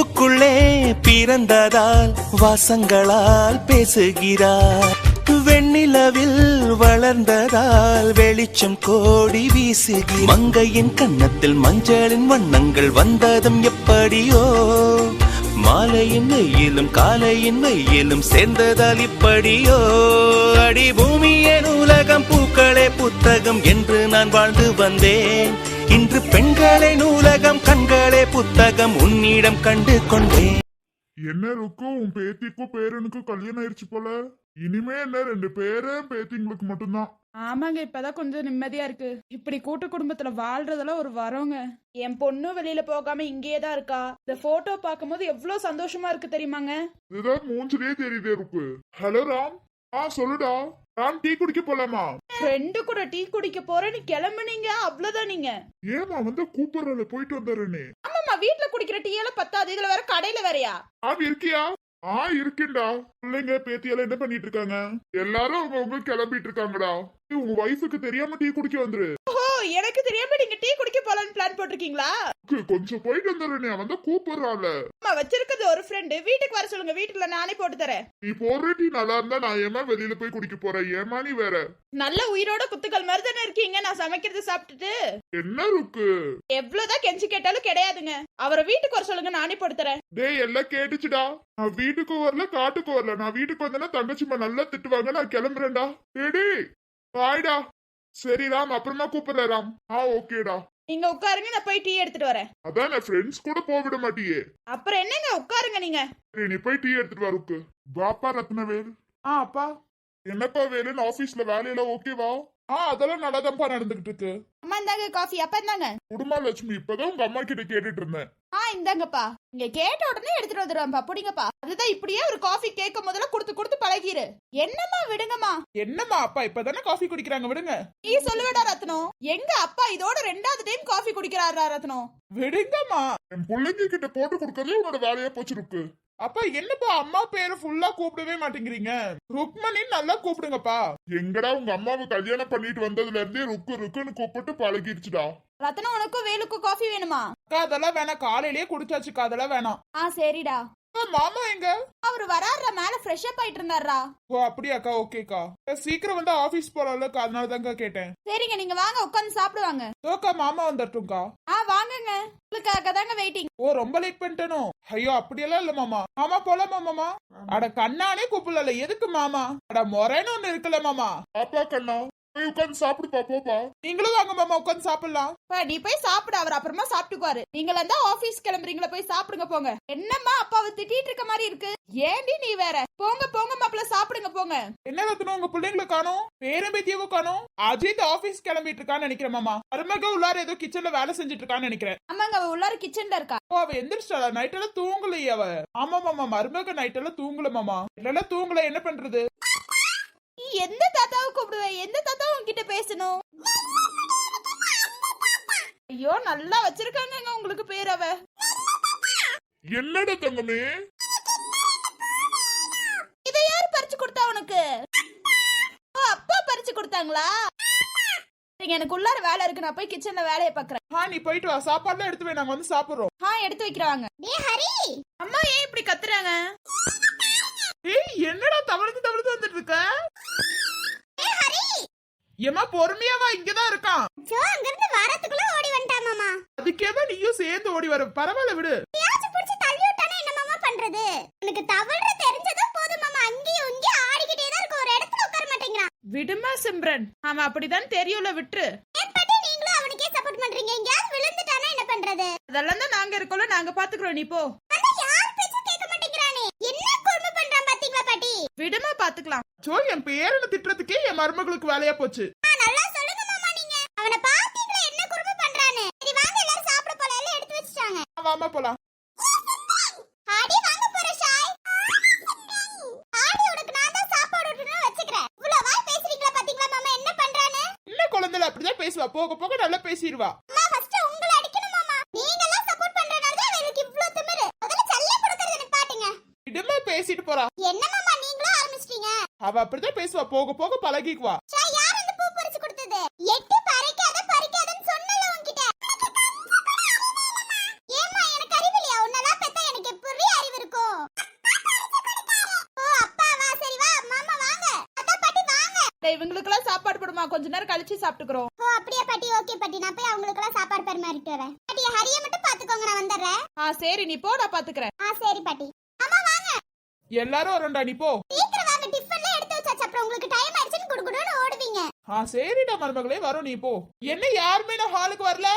பூவுக்குள்ளே பிறந்ததால் வாசங்களால் பேசுகிறார். வெண்ணிலவில் வளர்ந்ததால் வெளிச்சம் கோடி வீசுகிறார் மங்கையின் கன்னத்தில் மஞ்சளின் வண்ணங்கள் வந்ததும் எப்படியோ. மாலையின் வெயிலும் காலையின் வெயிலும் சேர்ந்ததால் இப்படியோ. அடி பூமி நூலகம் பூக்களே புத்தகம் என்று நான் வாழ்ந்து வந்தேன். இன்று பெண்களே நூலகம் கண்களே புத்தகம் உன்னிடம் கண்டு கொண்டேன். என்ன இருக்கும் உன் பேத்திக்கும் பேரனுக்கும் கல்யாணம் ஆயிடுச்சு போல. இனிமே என்ன ரெண்டு பேரும் பேத்திங்களுக்கு மட்டும்தான். ஆமாங்க இப்பதான் கொஞ்சம் நிம்மதியா இருக்கு. இப்படி கூட்டு குடும்பத்துல வாழ்றதெல்லாம் ஒரு வரோங்க என் பொண்ணு வெளியில போகாம இங்கேயே தான் இருக்கா? இந்த போட்டோ பார்க்கும்போது எவ்வளவு சந்தோஷமா இருக்கு தெரியுமாங்க? இதுதான் மூஞ்சிலே தெரியுதே இருக்கு ஹலோ ராம். ஆ சொல்லுடா. ராம் டீ குடிக்க போலாமா? ஃப்ரெண்டு கூட டீ குடிக்க போறேன்னு கிளம்புனீங்க அவ்வளவுதான் நீங்க. ஏமா வந்து கூப்பிடுறல போயிட்டு வந்துடுறேனே ஆமாம்மா வீட்ல குடிக்கிற டீ எல்லாம் பத்தாது இதுல வேற கடையில வேறயா? ஆம் இருக்கியா? ஆ இருக்கேன்டா பிள்ளைங்க பேத்தியெல்லாம் என்ன பண்ணிட்டு இருக்காங்க? எல்லாரும் அவங்க அவங்க கிளம்பிட்டு இருக்காங்கடா. உங்க ஒய்ஃபுக்கு தெரியாம டீ குடிக்க வந்துரு. எனக்கு தெரியாம நீங்க டீ குடிக்க போலான்னு பிளான் போட்டிருக்கீங்களா? கொஞ்சம் போயிட்டு வந்துடுறேனே அவன் தான் கூப்பிடுறாள் அம்மா வச்சிருக்கிறது ஒரு ஃப்ரெண்டு வீட்டுக்கு வர சொல்லுங்க வீட்டுல நானே போட்டு தரேன். நீ போடுற டீ நல்லா இருந்தா நான் ஏமா வெளியில போய் குடிக்க போறேன்? ஏமா நீ வேற? நல்ல உயிரோட குத்துக்கள் மாதிரி தானே இருக்கீங்க நான் சமைக்கிறது சாப்பிட்டுட்டு. என்ன இருக்கு எவ்வளவுதான் கெஞ்சி கேட்டாலும் கிடையாதுங்க. அவரை வீட்டுக்கு வர சொல்லுங்க நானே போட்டு தரேன். டேய் எல்லாம் கேட்டுச்சுடா. நான் வீட்டுக்கு வரல காட்டுக்கு வரல. நான் வீட்டுக்கு வந்தேன்னா தங்கச்சிம்மா நல்லா திட்டுவாங்க நான் கிளம்புறேன்டா. டேடி பாய்டா சரி ராம் அப்புறமா கூப்பிடுறேன் ராம். ஆ ஓகேடா. நீங்க உட்காருங்க நான் போய் டீ எடுத்துட்டு வரேன். அதான் நான் ஃப்ரெண்ட்ஸ் கூட போக விட மாட்டியே. அப்புறம் என்னங்க உட்காருங்க நீங்க. சரி நீ போய் டீ எடுத்துட்டு வருக்கு வாப்பா ரத்னவேல். ஆ அப்பா. என்னப்பா வேலுன்னு ஆபீஸ்ல வேலையெல்லாம் ஓகேவா ஆ அதெல்லாம் நல்லாதான்ப்பா நடந்துகிட்டு இருக்கு அம்மா இந்தாங்க காஃபி அப்பா இந்தாங்க. குடும்பா லட்சுமி இப்பதான் உங்க அம்மா கிட்ட கேட்டுட்டு இருந்தேன். ஆ இந்தாங்கப்பா. நீங்க கேட்ட உடனே எடுத்துட்டு வந்துருவான்ப்பா புடிங்கப்பா. அதுதான் இப்படியே ஒரு காஃபி கேட்கும் முதல்ல கொடுத்து கொடுத்து பழகிரு. என்னம்மா விடுங்கம்மா. என்னம்மா அப்பா இப்பதானே காஃபி குடிக்கிறாங்க விடுங்க. நீ சொல்லுவடா ரத்னம் எங்க அப்பா இதோட ரெண்டாவது டைம் காஃபி குடிக்கிறாரா ரத்னம் விடுங்கம்மா. என் பிள்ளைங்க கிட்ட போட்டு கொடுக்கறதே உன்னோட வேலையா போச்சிருக்கு அப்பா என்னப்பா அம்மா பேரை ஃபுல்லா கூப்பிடவே மாட்டேங்கிறீங்க? ருக்மணின்னு நல்லா கூப்பிடுங்கப்பா. எங்கடா உங்க அம்மாவை கல்யாணம் பண்ணிட்டு வந்ததுல இருந்தே ருக்கு ருக்குன்னு கூப்பிட்டு பழகிடுச்சுடா. ரத்னம் உனக்கும் வேலுக்கும் காஃபி வேணுமா? அக்கா அதெல்லாம் வேணாம். காலையிலேயே குடிச்சாச்சுக்கா அதெல்லாம் வேணாம். ஆ சரிடா. மாமா எங்க? அவர் வராருடா மேல ஃப்ரெஷ் அப் ஆயிட்டு இருந்தாருடா. ஓ அப்படியாக்கா ஓகேக்கா. சீக்கிரம் வந்து ஆபீஸ் போறாளுக்கா அதனால தாங்க கேட்டேன். சரிங்க நீங்க வாங்க உட்காந்து சாப்பிடுவாங்க. ஓக்கா மாமா வந்துட்டும்க்கா ஆ வாங்குங்க. உங்களுக்காக தாங்க வெயிட்டிங் ஓ ரொம்ப லேட் பண்ணிட்டேனோ? ஐயோ அப்படியெல்லாம் இல்ல மாமா. மாமா போலாமா மாமா? அட கண்ணானே கூப்பிடல எதுக்கு மாமா? அட மொரேன்னு ஒண்ணு இருக்குல்ல மாமா. பாப்பா கண்ணா. போய் உட்காந்து சாப்பிடுப்பா போப்பா நீங்களும் வாங்க மாமா உட்காந்து சாப்பிடலாம். நீ போய் சாப்பிடு அவர் அப்புறமா சாப்பிட்டுக்குவாரு. நீங்களா தான் ஆபீஸ் கிளம்புறீங்களா போய் சாப்பிடுங்க போங்க. என்னம்மா அப்பாவை திட்டிட்டு இருக்க மாதிரி இருக்கு? ஏண்டி நீ வேற? போங்க போங்க மாப்பிள்ள சாப்பிடுங்க போங்க. என்ன ரத்னம் உங்க பிள்ளைங்களை காணோம்? பேரும் பேத்தியவும் காணோம்? அஜித் ஆபீஸ் கிளம்பிட்டு இருக்கான்னு நினைக்கிறேன் மாமா. மருமக உள்ளார ஏதோ கிச்சன்ல வேலை செஞ்சுட்டு இருக்கான்னு நினைக்கிறேன். ஆமாங்க அவ உள்ளார கிச்சன்ல இருக்கா. ஓ அவ எந்திரிச்சிட்டாளா நைட் எல்லாம் தூங்கலையே அவ. ஆமா மாமா மருமக நைட் எல்லாம் தூங்கல மாமா. இல்ல தூங்கல என்ன பண்றது? நீ எந்த தாத்தாவை கூப்பிடுவ. எந்த தாத்தாவை உன்கிட்ட பேசணும்? ஐயோ நல்லா வச்சிருக்காங்கங்க உங்களுக்கு பேர் அவ. என்னடா தங்கமே? இதை யார் பறிச்சு கொடுத்தா உனக்கு? ஓ அப்பா பறிச்சு கொடுத்தாங்களா? சரிங்க எனக்கு உள்ளார வேலை இருக்கு. நான் போய் கிச்சன்ல வேலையை பாக்குறேன் ஆ நீ போயிட்டு வா. சாப்பாடுலாம் எடுத்து வை. நாங்க வந்து சாப்பிடுறோம். ஆ எடுத்து வைக்கிறாங்க ஹரி! அம்மா ஏன் இப்படி கத்துறாங்க? ஏய் என்னடா தவழ்ந்து தவழ்ந்து வந்துட்டு இருக்க? ஏமா பொறுமையா வா இங்கதான் இருக்கான்? ஜோ அங்கிருந்து வரதுக்குள்ள ஓடி வந்துட்டான் மாமா அதுக்கேதான் நீயும் சேர்ந்து ஓடி வர பரவாயில்ல விடு. யாச்சும் புடிச்சு தள்ளி விட்டானே என்ன மாமா பண்றது? உனக்கு தவழ்ற தெரிஞ்சதும் போதும் மாமா அங்கேயும் இங்கேயும் ஆடிக்கிட்டே தான் இருக்க ஒரு இடத்துல உட்கார மாட்டேங்கிறான். விடுமா சிம்ரன். அவன் அப்படிதான் தெரியும்ல விட்டுரு. நீங்களும் அவனுக்கே சப்போர்ட் பண்றீங்க? எங்கேயாவது விழுந்துட்டானா என்ன பண்றது? அதெல்லாம் தான் நாங்க இருக்கோம்ல நாங்க பாத்துக்கிறோம் நீ போ. விடுமா பாத்துக்கலாம். சோ என் பேரனை திட்டுறதுக்கே என் மருமகளுக்கு வேலையா போச்சு. நல்லா சொல்லுங்க மாமா நீங்க. அவனை பாத்தீங்களா? என்ன கொடுமை பண்றானு சரி வாங்க எல்லாரும் சாப்பிட போலாம். எல்லாம் எடுத்து வச்சுட்டாங்க. வாமா போலாம். ஆடி வாங்க போற ஷாய். ஆடி உனக்கு நான் தான் சாப்பாடு விட்டுன்னு வச்சுக்கிறேன். இவ்வளவு வாய் பேசுறீங்களா பாத்தீங்களா மாமா? என்ன பண்றானு சின்ன குழந்தைல அப்படிதான் பேசுவா. போக போக நல்லா பேசிடுவா. இடமா பேசிட்டு போறா. என்ன மாமா நீங்களும் ஆரம்பிச்சிட்டீங்க? அவ அப்படிதான் பேசுவா. போக போக பழகிக்குவா. யார் அந்த பூ பறிச்சு கொடுத்தது? எட்டு பறிக்காத பறிக்காதன்னு சொன்னல உன்கிட்ட. ஏமா எனக்கு அறிவில்லையா? உன்னெல்லாம் பெத்தா எனக்கு புரிய அறிவு இருக்கும். இவங்களுக்கெல்லாம் சாப்பாடு போடுமா? கொஞ்ச நேரம் கழிச்சு சாப்பிட்டுக்கிறோம். ஓ அப்படியே பாட்டி ஓகே பாட்டி. நான் போய் அவங்களுக்குலாம் சாப்பாடு பரிமாறிட்டு வரேன். பாட்டி ஹரிய மட்டும் பாத்துக்கோங்க நான் வந்துடுறேன். ஆ சரி நீ போ நான் பாத்துக்கிறேன். ஆ சரி பாட்டி. எல்லாரும் வரண்டா நீ போ. ஆ சரிடா மருமகளே வரும் நீ போ. என்ன யாருமே நான் ஹாலுக்கு வரல?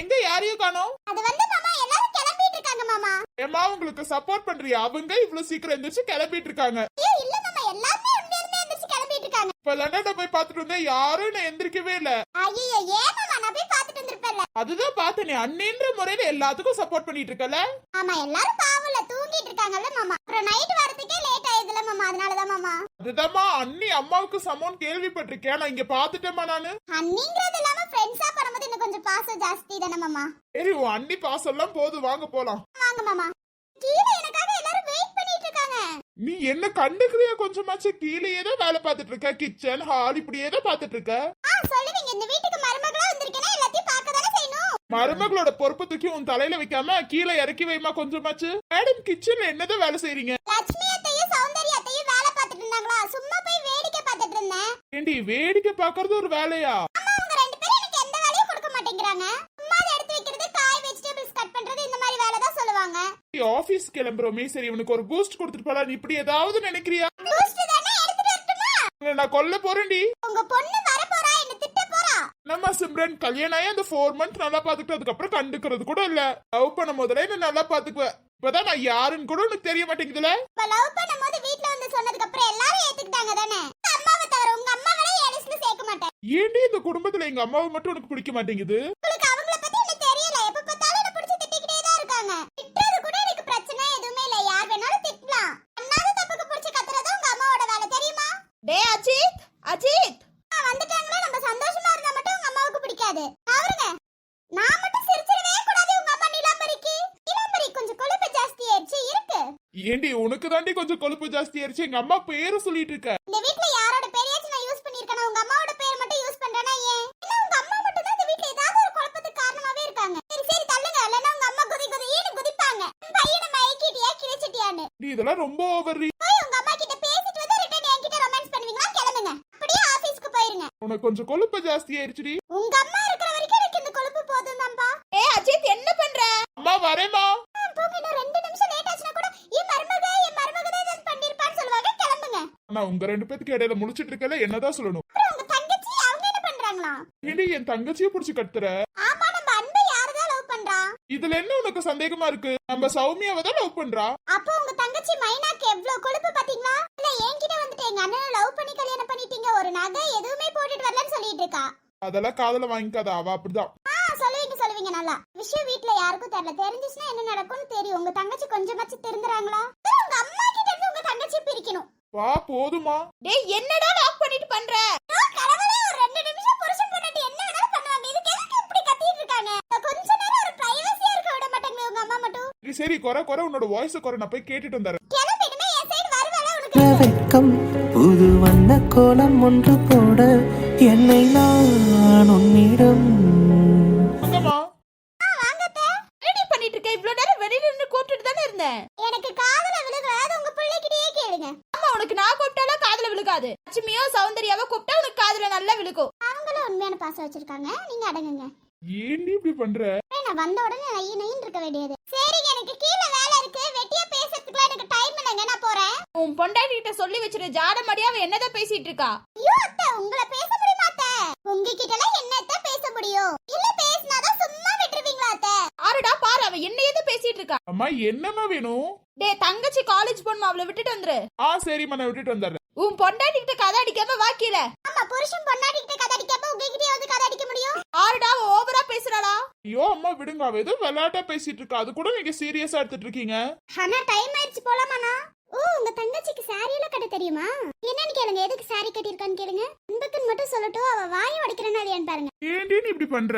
எங்க யாரையும் காணோம். அது வந்து மாமா எல்லாரும் கிளம்பிட்டு இருக்காங்க மாமா. ஏமா உங்களுக்கு சப்போர்ட் பண்றியா? அவங்க இவ்வளவு சீக்கிரம் எந்திரிச்சு கிளம்பிட்டு இருக்காங்க. இல்ல மாமா எல்லாருமே உண்மையிலுமே எந்திரிச்சு கிளம்பிட்டு இருக்காங்க. இப்ப லண்டன்ல போய் பாத்துட்டு வந்தேன் யாரும் நான் எந்திரிக்கவே இல்ல. ஐயோ ஏன் மாமா நான் போய் பாத்துட்டு வந்திருப்பேன்ல. அதுதான் பார்த்தனே அண்ணன்ற முறையில எல்லாத்துக்கும் சப்போர்ட் பண்ணிட்டு இருக்கல ஆமா எல்லாரும் பாவம்ல தூங்கிட்டு இருக்காங்கல்ல மாமா. அப்புறம் நைட் வரதுக்கே லேட் ஆயிடுதுல மாமா அதனாலதான் மாமா. அதுதாம்மா அண்ணி அம்மாவுக்கு சமம் கேள்விப்பட்டிருக்கேன் நான் இங்க பாத்துட்டேமா நானு. அண்ணிங்கிறது இல்லாம ஃப்ரெண்ட்ஸா பண்ணும்போது இன்னும் கொஞ்சம் பாசம் ஜாஸ்தி தானே மாமா. சரி உன் அண்ணி பாசம் எல்லாம் போதும் வாங்க போலாம். வாங்க மாமா. கீழே எனக்காக எல்லாரும் நீ என்ன கண்டுக்கிறியா கொஞ்சமாச்சு? கீழேயே தான் வேலை பார்த்துட்டு இருக்க. கிச்சன் ஹால் இப்படியே தான் பார்த்துட்டு இருக்க. சொல்லுவீங்க இந்த வீட்டுக்கு மருமகளா வந்திருக்கேன்னா எல்லாத்தையும் பார்க்க தானே செய்யணும். மருமகளோட பொறுப்பு தூக்கி உன் தலையில வைக்காம கீழே இறக்கி வைமா கொஞ்சமாச்சு. மேடம் கிச்சன்ல என்னதான் வேலை செய்றீங்க? லட்சுமி அத்தையும் சௌந்தர்யா அத்தையும் வேலை பார்த்துட்டு இருந்தாங்களா? சும்மா போய் வேடிக்கை பார்த்துட்டு இருந்தேன். ஏண்டி வேடிக்கை பாக்குறது ஒரு வேலையா? அம்மா அவங்க ரெண்டு பேரும் எனக்கு எந்த வேலையும் கொடுக்க மாட்டேங்கிறாங்க. சும்மா அதை எடுத்து வைக்கிறது காய் வெஜிடபிள்ஸ் கட் பண்றது இந்த மாதிரி வேலை தான் சொல்லுவாங்க ஆபீஸ் கிளம்புறோமே சரி இவனுக்கு ஒரு பூஸ்ட் கொடுத்துட்டு போலாம். நீ இப்படி ஏதாவது நினைக்கிறியா? பூஸ்ட் தானே எடுத்துட்டு வரட்டுமா? நான் கொல்ல போறேன்டி உங்க பொண்ணு வர போறா? என்ன திட்ட போறா? நம்ம சிம்ரன் கல்யாணம் ஆகி அந்த ஃபோர் மந்த் நல்லா பாத்துக்கிட்டு அதுக்கப்புறம் கண்டுக்கிறது கூட இல்ல. லவ் பண்ண முதல்ல என்ன நல்லா பாத்துக்குவேன் இப்பதான் நான் யாருன்னு கூட உனக்கு தெரிய மாட்டேங்குதுல. இப்ப லவ் பண்ணும்போது வீட்ல வந்து சொன்னதுக்கு அப்புறம் எல்லாரும் ஏத்துக்கிட்டாங்க தானே? அம்மாவை தவிர உங்க அம்மாவளே என் லிஸ்ட்ல சேர்க்க மாட்டேன். ஏண்டி இந்த குடும்பத்துல எங்க அம்மாவை மட்டும் உனக்கு பிடிக்க மாட்டேங்குது உங்களுக்கு அவங்கள பத்தி எனக்கு தெரியல எப்ப பார்த்தாலும் என்ன பிடிச்சி திட்டிக்கிட்டே தான் இருக்காங்க திட்டுறது கூட எனக்கு பிரச்சனை எதுவுமே இல்ல யார் வேணாலும் திட்டலாம் அண்ணாவது தப்புக்கு பிடிச்சி கத்துறது உங்க அம்மாவோட வேலை தெரியுமா டே அஜித்! வந்துட்டாங்களே நம்ம சந்தோஷமா இருந்தா மட்டும் உங்க அம்மாவுக்கு பிடிக்காது. அவருங்க நான் மட்டும் சிரிச்சிடவே கூடாது உங்க அம்மா நிலாம்பரிக்கு. நிலாம்பரி கொஞ்சம் கொழுப்பு ஜாஸ்தி ஆயிடுச்சு. இருக்கு. ஏண்டி உனக்கு தாண்டி கொஞ்சம் கொழுப்பு ஜாஸ்தி ஆயிருச்சு எங்க அம்மா பேரை சொல்லிட்டு இருக்க. இந்த வீட்ல யாரோட பேரையாச்சும் நான் யூஸ் பண்ணிருக்கேனா உங்க அம்மாவோட பேர் மட்டும் யூஸ் பண்றேனா ஏன்? இல்ல உங்க அம்மா மட்டும் தான் இந்த வீட்ல ஏதாவது ஒரு குழப்பத்துக்கு காரணமாவே இருக்காங்க சரி சரி தள்ளுங்க. இல்லைன்னா உங்க அம்மா குதி குதி ஈனு குதிப்பாங்க. பையனை மயக்கிட்டியா கிழிச்சிட்டியான்னு. நீ இதெல்லாம் ரொம்ப ஓவர் போய் உங்க அம்மா கிட்ட பேசிட்டு வந்து ரிட்டர்ன் என்கிட்ட ரொமான்ஸ் பண்ணுவீங்களா கிளம்புங்க அப்படியே ஆபீஸ்க்கு போயிருங்க உனக்கு கொஞ்சம் கொழுப்பு ஜாஸ்தி ஆயிருச்சுடி. உங்க அம்மா இருக்கிற வரைக்கும் எனக்கு இந்த கொழுப்பு போதும் தான்ப்பா ஏ அஜித் என்ன பண்ற? அம்மா கிளம்புங்க. ஆனா உங்க ரெண்டு பேத்துக்கு இடையில முடிச்சிட்டு இருக்கல என்னதான் சொல்லணும்? உங்க தங்கச்சி அவங்க என்ன பண்றாங்களா? என் தங்கச்சியை புடிச்சு கத்துற ஆமா நம்ம அன்பை யாரதான் லவ் பண்றா இதுல என்ன உனக்கு சந்தேகமா இருக்கு? நம்ம சௌமியாவை தான் லவ் பண்றா? அப்போ உங்க தங்கச்சி மைனாக்கு எவ்வளவு கொழுப்பு பாத்தீங்களா? இல்ல என்கிட்ட வந்துட்டு எங்க அண்ணனை லவ் பண்ணி கல்யாணம் பண்ணிட்டீங்க ஒரு நகை எதுவுமே போட்டுட்டு வரலன்னு சொல்லிட்டு இருக்கா? அதெல்லாம் காதல வாங்கிக்காத அவ அப்படிதான். சொல்லுவீங்க சொல்லுவீங்க நல்லா. விஷயம் வீட்ல யாருக்கும் தெரியல. தெரிஞ்சுச்சுன்னா என்ன நடக்கும்னு தெரியும். உங்க தங்கச்சி கொஞ்சமாச்சும் திருந்துறாங்களா? உங்க அம்மா கிட்ட இருந்து உங்க தங்கச்சி பிரிக்கணும். வா போதுமா. டேய் என்னடா லாக் பண்ணிட்டு பண்ற? சரி, குறை குறை உன்னோட வாய்ஸ் குறை நான் போய் கேட்டுட்டு. வெட்கம் புது வண்ண கோலம் ஒன்று போட என்னை நான் உன்னிடம் வாங்கம்மா ஆ, வாங்க அத்தை. என்னடி பண்ணிட்டு இருக்க இவ்வளவு நேரம் வெளியில நின்னு கூப்பிட்டுட்டு தானே இருந்தேன் எனக்கு காதுல விழுகல, அது உங்க பிள்ளைகிட்டயே கேளுங்க. ஆமா உனக்கு நான் கூப்பிட்டாலும் காதுல விழுகாது லட்சுமியோ சௌந்தர்யாவோ கூப்பிட்டா உனக்கு காதுல நல்லா விழுகும் அவங்களும் உண்மையான பாசம் வச்சிருக்காங்க நீங்க அடங்குங்க ஏண்டி இப்படி பண்ற அப்புறம் நான் வந்த உடனே நைய நைன்னு இருக்க வேண்டியது சரிங்க எனக்கு கீழே வேலை இருக்கு வெட்டியா பேசுறதுக்குலாம் எனக்கு டைம் இல்லைங்க நான் போறேன் உன் பொண்டாட்டி கிட்ட சொல்லி வச்சிரு ஜாடமடியா அவ என்னதான் பேசிட்டு இருக்கா ஐயோ அத்தை உங்களை பேச முடியுமா அத்தை உங்ககிட்ட எல்லாம் என்னத்த பேச முடியும் இல்ல பேசினாதான் சும்மா விட்டுருவீங்களா அத்தை ஆறுடா பாரு அவ என்ன ஏதோ பேசிட்டு இருக்கா அம்மா என்னம்மா வேணும்? டேய் தங்கச்சி காலேஜ் போகணுமா? அவளை விட்டுட்டு வந்துரு. ஆ சரிம்மா நான் விட்டுட்டு வந்துடுறேன். உன் பொண்டாட்டி கிட்ட கதை அடிக்காம வாக்கில ஆமா புருஷன் பொண்டாட்டி கிட்ட கதை அடிக்காம வந்து கதை அடிக்க முடியும்? ஆறுடா ஓவரா பேசுறாளா? ஐயோ அம்மா விடுங்க அவ ஏதோ விளையாட்டா பேசிட்டு இருக்கா. அது கூட நீங்க சீரியஸா எடுத்துட்டு இருக்கீங்க. ஆனா டைம் ஆயிடுச்சு போலாமாண்ணா? ஓ உங்க தங்கச்சிக்கு சாரி எல்லாம் கட்ட தெரியுமா? என்னன்னு கேளுங்க எதுக்கு சாரி கட்டியிருக்கான்னு கேளுங்க. அன்புக்குன்னு மட்டும் சொல்லட்டும் அவ வாயை உடைக்கிறேன்னு அது ஏன்னு பாருங்க. ஏண்டி நீ இப்படி பண்ற?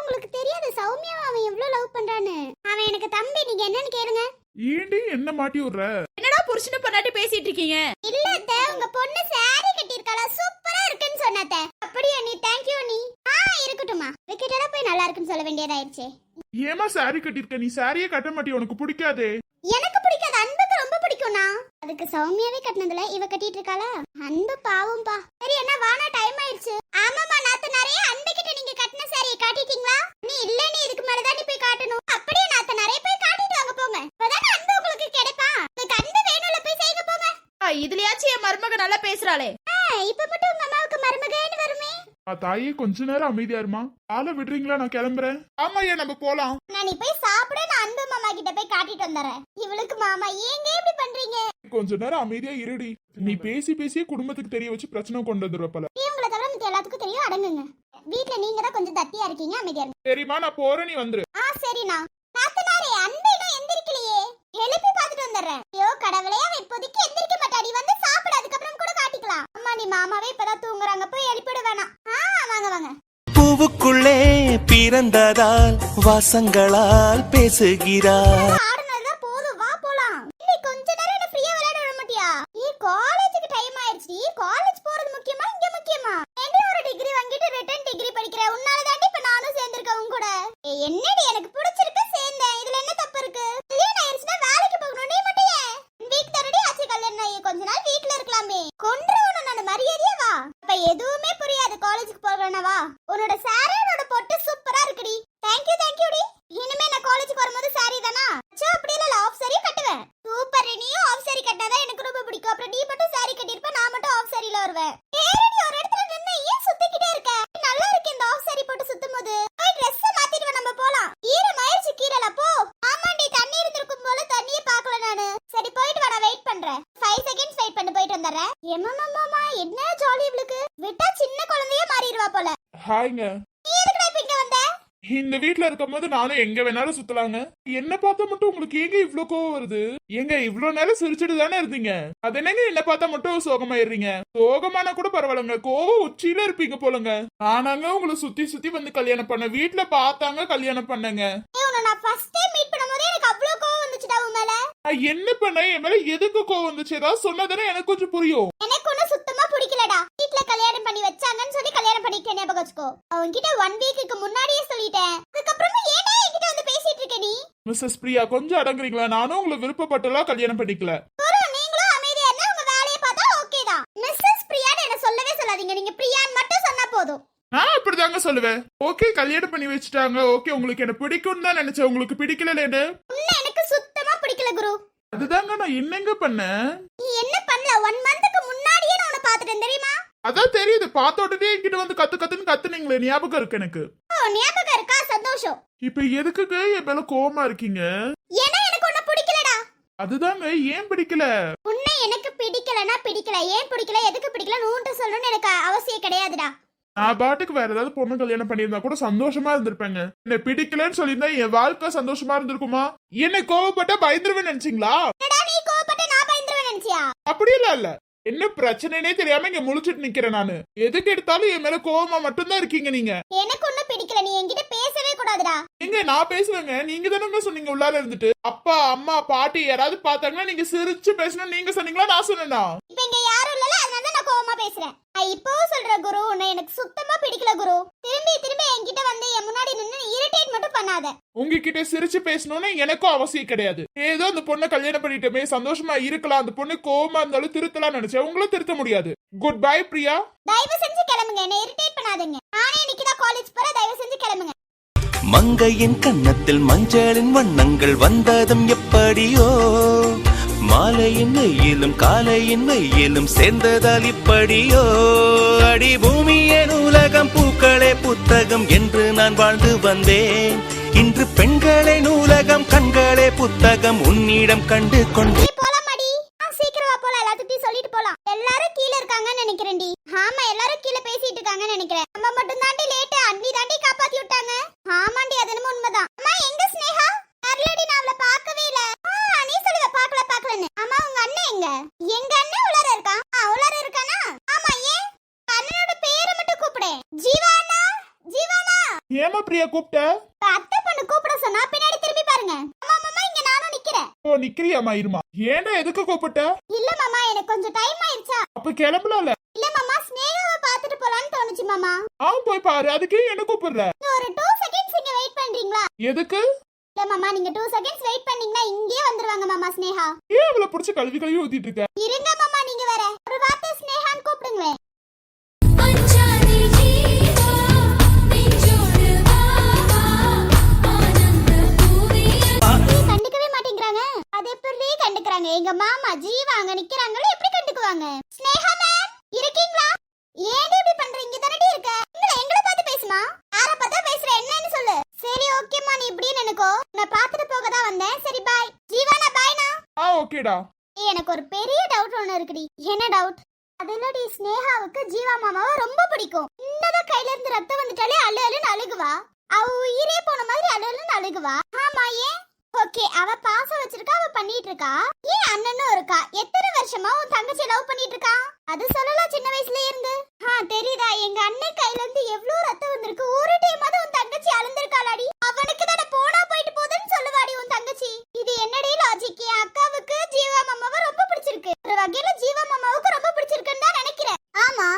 உங்களுக்கு தெரியாது சௌமியாவை அவன் எவ்வளவு லவ் பண்றான்னு? அவன் எனக்கு தம்பி நீங்க என்னன்னு கேளுங்க. ஏண்டி என்ன மாட்டி விடுற? என்னடா புருஷனை பொண்டாட்டி பேசிட்டு இருக்கீங்க? இல்ல அத்தை உங்க பொண்ணு saree கட்டியிருக்காளா சூப்பரா இருக்குன்னு சொன்னத அப்படியா நீ தேங்க்யூ நீ. ஆ இருக்கட்டுமா விக்கெட்டடா போய் நல்லா இருக்குன்னு சொல்ல வேண்டியதாயிருச்சே. ஏமா சாரி கட்டிருக்க நீ சாரியே கட்ட மாட்டிய? உனக்கு பிடிக்காதே. எனக்கு பிடிக்காது அன்புக்கு ரொம்ப பிடிக்கும்னா அதுக்கு சௌமியாவே கட்டினதுல இவ கட்டிட்டு இருக்காளா? அன்பு பாவம்பா சரி என்ன வானா டைம் ஆயிடுச்சு ஆமாமா நாத்து நிறைய அன்பு கிட்ட நீங்க கட்டின சாரியை காட்டிட்டீங்களா நீ இல்ல நீ இதுக்கு மேல தான் நீ போய் காட்டணும் அப்படியே நாத்து நிறைய போய் காட்டிட்டு வாங்க போங்க இப்பதானே அன்பு உங்களுக்கு கிடைப்பா உங்களுக்கு அன்பு வேணும்ல போய் செய்யுங்க போங்க ஆ, இதுலயாச்சும் என் மருமக நல்லா பேசுறாளே. இப்ப மட்டும் உங்க அம்மாவுக்கு மருமகன்னு வருமே? ஆ, தாயே கொஞ்ச நேரம் அமைதியா இருமா ஆளை விடுறீங்களா? நான் கிளம்புறேன். ஆமாய்யா நம்ம போலாம். நான் நீ போய் சாப்பிட நான் அன்பு மாமா கிட்ட போய் காட்டிட்டு வந்துறேன் இவளுக்கு மாமா ஏங்க இப்படி பண்றீங்க? கொஞ்ச நேரம் அமைதியா இருடி. நீ பேசி பேசியே குடும்பத்துக்கு தெரிய வச்சு பிரச்சனை கொண்டு வந்துருவ போல. நீ உங்களை தவிர மத்த எல்லாத்துக்கும் தெரியும் அடங்குங்க. வீட்ல நீங்க தான் கொஞ்சம் தத்தியா இருக்கீங்க அமைதியா இருங்க. சரிம்மா நான் போறேன் நீ வந்துரு. ஆ சரிண்ணா. நாத்தனாரே அன்பு இன்னும் எந்திரிக்கலையே. எழுப்பி பார்த்துட்டு வந்துடுறேன். ஐயோ கடவுளே அவன் இப்போதைக்கு எந்திரிக்க மாட்டாடி வந்து சாப்பிடு அதுக்கப்புறம் கூட காட்டிக்கலாம். அம்மா நீ மாமாவே இப்பதான் தூங்குறாங்க. போய் எழுப்பிட வேணாம். ஆ வாங்க வாங்க. பூவுக்குள்ளே பிறந்ததால் வாசங்களால் பேசுகிறார் ஆடுனதுதான் போதும் வா போலாம் இல்லை கொஞ்ச நேரம் என்ன ஃப்ரீயா விளையாட விட மாட்டியா நீ காலேஜுக்கு டைம் ஆயிடுச்சு காலேஜ் போறது முக்கியமா இங்க முக்கியமா ஏண்டி ஒரு டிகிரி வாங்கிட்டு ரிட்டர்ன் டிகிரி படிக்கிற உன்னால தாண்டி இப்ப நானும் சேர்ந்திருக்கேன் உன் கூட ஏய், என்னடி எனக்கு பிடிச்சிருக்கு சேர்ந்தேன் இதுல என்ன தப்பு இருக்கு கல்யாணம் ஆயிடுச்சுன்னா வேலைக்கு போகணும் நீ மட்டும் ஏன் வீக் தரடி ஆச்சு கல்யாணம் ஆகி கொஞ்ச நாள் வீட்ல இருக்கலாமே கொன்றுவனும் நான் மரியாதையா வா அப்ப எதுவுமே புரியாது காலேஜுக்கு போறேனா வா உன்னோட சாரி உன்னோட பொட்டு சூப்பரா இருக்குடி தேங்க்யூ தேங்க்யூ டி இனிமே நான் காலேஜுக்கு வரும்போது சாரி தானா அச்சோ அப்படி இல்ல ஆஃப் சாரி கட்டுவேன் சூப்பர் நீயும் ஆஃப் சாரி கட்டினாதான் எனக்கு ரொம்ப பிடிக்கும் அப்புறம் நீ மட்டும் சாரி கட்டியிருப்ப நான் மட்டும் ஆஃப் சாரில வருவேன் ஏறி நீ ஒரு இடத்துல நின்னு ஏன் சுத்திக்கிட்டே இருக்க நல்லா இருக்கு இந்த ஆஃப் சாரி போட்டு சுத்தும் போது போய் ட்ரெஸ் மாத்திட்டு வா, நம்ம போலாம் ஈரம் ஆயிடுச்சு கீரல போ ஆமாண்டி தண்ணி இருந்திருக்கும் போல தண்ணியே பார்க்கல நானு சரி போயிட்டு வா நான் வெயிட் பண்றேன் ஃபைவ் செகண்ட்ஸ் வெயிட் பண்ணி போயிட்டு வந்துடுறேன் எம்மாமாமா என்ன ஜாலி இவளுக்கு விட்டா சின்ன குழந்தையே மாறிடுவா போல ஹாய்ங்க. இந்த வீட்ல இருக்கும்போது நானும் எங்க வேணாலும் சுத்தலாங்க. என்ன பார்த்தா மட்டும் உங்களுக்கு ஏங்க இவ்ளோ கோவம் வருது? ஏங்க இவ்ளோ நேரம் சிரிச்சுட்டு தானே இருந்தீங்க? அது என்னங்க என்ன பார்த்தா மட்டும் சோகமாயிடுறீங்க? சோகமான கூட பரவாயில்லங்க. கோவம் உச்சியில இருப்பீங்க போலங்க. ஆனாங்க உங்களை சுத்தி சுத்தி வந்து கல்யாணம் பண்ண வீட்ல பார்த்தாங்க கல்யாணம் பண்ணங்க. நான் ஃபர்ஸ்ட் டைம் மீட் பண்ணும்போதே எனக்கு அவ்வளவு கோவம் வந்துச்சுடா மேல. நான் என்ன பண்ண என் மேல எதுக்கு கோவம் வந்துச்சு? ஏதாவது சொன்னதானே எனக்கு கொஞ்சம் புரியும். எனக்கு ஒன்னும் சுத்தமா பிடிக்கலடா. வீட்ல கல்யாணம் பண்ணி வச்சாங்கன்னு சொல்லி கல்யாணம் பண்ணிக்கிட்டே ஞாபகம் வச்சுக்கோ. அவன்கிட்ட ஒன் வீக்குக்கு முன்னாடியே சொல்லிட்டேன். அதுக்கப்புறமா ஏன்டா என்கிட்ட வந்து பேசிட்டு இருக்க நீ? மிஸ்ஸஸ் பிரியா கொஞ்சம் அடங்குறீங்களா? நானும் உங்களை விருப்பப்பட்டெல்லாம் கல்யாணம் பண்ணிக்கல. நீங்களும் அமைதியா இருந்தா உங்க வேலையை பார்த்தா ஓகே தான். மிஸ்ஸஸ் பிரியான்னு என்ன சொல்லவே சொல்லாதீங்க. நீங்க பிரியான்னு மட்டும் சொன்னா போதும். நான் அப்படிதாங்க சொல்லுவேன். ஓகே கல்யாணம் பண்ணி வச்சுட்டாங்க. ஓகே உங்களுக்கு என்ன பிடிக்கும்னு தான் நினைச்சேன். உங்களுக்கு பிடிக்கலன்னு உன்னை எனக்கு சுத்தமா பிடிக்கல குரு. அதுதாங்க நான் என்னங்க பண்ணேன்? நீ என்ன பண்ணல? ஒன் மந்த்துக்கு முன்னாடியே நான் உன்னை பாத்துட்டேன் தெரியுமா? அதான் தெரியுது. பார்த்த உடனே என்கிட்ட வந்து கத்து கத்துன்னு கத்துனீங்களே ஞாபகம் இருக்கு எனக்கு. ஓ ஞாபகம் இருக்கா? சந்தோஷம். இப்ப எதுக்குங்க என் மேல கோவமா இருக்கீங்க? ஏன்னா எனக்கு உன்னை பிடிக்கலடா. அதுதாங்க ஏன் பிடிக்கல? உன்னை எனக்கு பிடிக்கலனா பிடிக்கல. ஏன் பிடிக்கல? எதுக்கு பிடிக்கல உன்கிட்ட சொல்லணும்னு எனக்கு அவசியம் கிடையாதுடா. நான் பாட்டுக்கு வேற ஏதாவது பொண்ணு கல்யாணம் பண்ணியிருந்தா கூட சந்தோஷமா இருந்திருப்பேங்க. என்ன பிடிக்கலன்னு சொல்லியிருந்தா என் வாழ்க்கை சந்தோஷமா இருந்திருக்குமா? என்ன கோவப்பட்டா பயந்துருவேன் நினைச்சீங்களா? நினைச்சியா? அப்படியெல்லாம் இல்ல. என்ன பிரச்சனைனே தெரியாம இங்க முழிச்சிட்டு நிக்கிறேன் நானு. எதுக்கு எடுத்தாலும் என் மேல கோவமா மட்டும்தான் இருக்கீங்க நீங்க. எனக்கு ஒன்னும் பிடிக்கல. நீ என்கிட்ட பேசவே கூடாதுடா. எங்க நான் பேசுவேங்க. நீங்க தானங்க சொன்னீங்க உள்ளார இருந்துட்டு. அப்பா அம்மா பாட்டி யாராவது பார்த்தாங்கன்னா நீங்க சிரிச்சு பேசணும் நீங்க சொன்னீங்களா? நான் சொன்னேனா? இப்ப இங்க யாரும் இல்லல அதனால தான் நான் கோவமா பேசுறேன். நான் இப்பவும் சொல்றேன் குரு உன்னை எனக்கு சுத்தமா பிடிக்கல குரு. திரும்பி திரும்பி என்கிட்ட வந்து என் முன்னாடி நின்னு இரிட்டேட் மட்டும் பண்ணாத. உங்ககிட்ட சிரிச்சு பேசணும்னு எனக்கும் அவசியம் கிடையாது. ஏதோ அந்த பொண்ணை கல்யாணம் பண்ணிட்டோமே சந்தோஷமா இருக்கலாம். அந்த பொண்ணு கோவமா இருந்தாலும் திருத்தலாம் நினைச்சேன். உங்களும் திருத்த முடியாது. Good bye Priya. தயவு செஞ்சு கிளம்புங்க. என்ன இரிட்டேட் பண்ணாதீங்க. நானே இன்னைக்கு தான் காலேஜ் போறேன். தயவு செஞ்சு கிளம்புங்க. மங்கையின் கன்னத்தில் மஞ்சளின் வண்ணங்கள் வந்ததும் எப்படியோ மாலையின் வெயிலும் காலையின் வெயிலும் சேர்ந்ததால் இப்படியோ? அடி பூமியே உலகம் பூக்களே புத்தகம் என்று நான் வாழ்ந்து வந்தேன். இன்று பெண்களே நூலகம் கண்களே புத்தகம் உன்னிடம் கண்டு கொண்டேன் நீ போலாம் மடி ஆ, சீக்கிரம் வா போலாம் எல்லாத்துட்டையும் சொல்லிட்டு போலாம் எல்லாரும் கீழ இருக்காங்கன்னு நினைக்கிறேன்டி ஆமா எல்லாரும் கீழ பேசிட்டு இருக்காங்கன்னு நினைக்கிறேன் நம்ம மட்டும் தாண்டி லேட் அண்ணி தாண்டி காப்பாத்தி விட்டாங்க ஆமாண்டி அது என்னமோ உண்மைதான் அம்மா எங்க ஸ்னேகா வரலடி நான் அவளை பார்க்கவே இல்ல ஆ, நீ சொல்லுவ பார்க்கல பார்க்கலன்னு அம்மா உங்க அண்ணன் எங்க எங்க அண்ணன் உள்ளார இருக்கான் ஆ உள்ளார இருக்கானா ஆமா ஏன் அண்ணனோட பேரை மட்டும் கூப்பிடு ஜீவானா ஜீவானா ஏமா பிரியா கூப்பிட்ட அத்தை பொண்ணு கூப்பிட சொன்னா பின்னாடி திரும்பி பாருங்க அம்மா அம்மா இங்க நானும் நிக்கிறேன் ஓ நீ நிக்கிறியாமா இருமா ஏன்டா எதுக்கு கூப்பிட்ட? இல்ல மாமா எனக்கு கொஞ்சம் டைம் ஆயிடுச்சா? அப்ப கிளம்பலாம்ல இல்ல மாமா ஸ்னேகாவை பார்த்துட்டு போலான்னு தோணுச்சு மாமா. ஆ போய் பாரு. அதுக்கே என்ன கூப்பிடுற? ஒரு டூ செகண்ட்ஸ் இங்க வெயிட் பண்றீங்களா? எதுக்கு? இல்ல மாமா நீங்க டூ செகண்ட்ஸ் வெயிட் பண்ணீங்கன்னா இங்கேயே வந்துருவாங்க மாமா ஸ்னேகா. ஏன் அவளை புடிச்சு கழுவி கழுவி ஊத்திட்டு இருக்க? இருங்க மாமா நீங்க வேற. ஒரு வார்த்தை ஸ்னேகான்னு கூப்பிடுங்களேன். எப்படி கண்டுக்கறாங்க. எங்க மாமா ஜீவா அங்க நிக்கிறாங்களே எப்படி கண்டுக்குவாங்க? ஸ்னேகா மேம் இருக்கீங்களா? ஏன் இப்படி பண்றீங்க இங்க தானடி இருக்க. எங்களை எங்களை பார்த்து பேசுமா? யார பார்த்தா பேசுற? என்னன்னு சொல்லு. சரி ஓகேம்மா நீ இப்படியே நினைக்கோ நான் பார்த்துட்டு போக தான் வந்தேன். சரி பாய் ஜீவானா பாய்னா ஆ ஓகேடா எனக்கு ஒரு பெரிய டவுட் ஒன்று இருக்குடி. என்ன டவுட் அது இல்லடி ஸ்னேகாவுக்கு ஜீவா மாமாவை ரொம்ப பிடிக்கும். இன்னதான் கையில இருந்து ரத்தம் வந்துட்டாலே அழு அழுன்னு அழுகுவா. அவ உயிரே போன மாதிரி அழு அழுன்னு அழுகுவா. ஆமா ஏன்? ஓகே அவ பாசம் வச்சிருக்கா அவ பண்ணிட்டு இருக்கா? ஏன் அண்ணனும் இருக்கா? எத்தனை வருஷமா உன் தங்கச்சி லவ் பண்ணிட்டு இருக்கா? அது சொல்லல சின்ன வயசுல இருந்து ஆ தெரியுதா எங்க அண்ணன் கையில இருந்து எவ்வளவு ரத்தம் வந்திருக்கு ஒரு டைமாவது உன் தங்கச்சி அழுந்திருக்காளாடி அவனுக்கு தானே போனா போயிட்டு போகுதுன்னு சொல்லுவாடி உன் தங்கச்சி இது என்னடி லாஜிக் என் அக்காவுக்கு ஜீவா மாமாவை ரொம்ப பிடிச்சிருக்கு ஒரு வகையில ஜீவா மாமாவுக்கு ரொம்ப பிடிச்சிருக்குன்னு தான் நினைக்கிறேன் ஆமா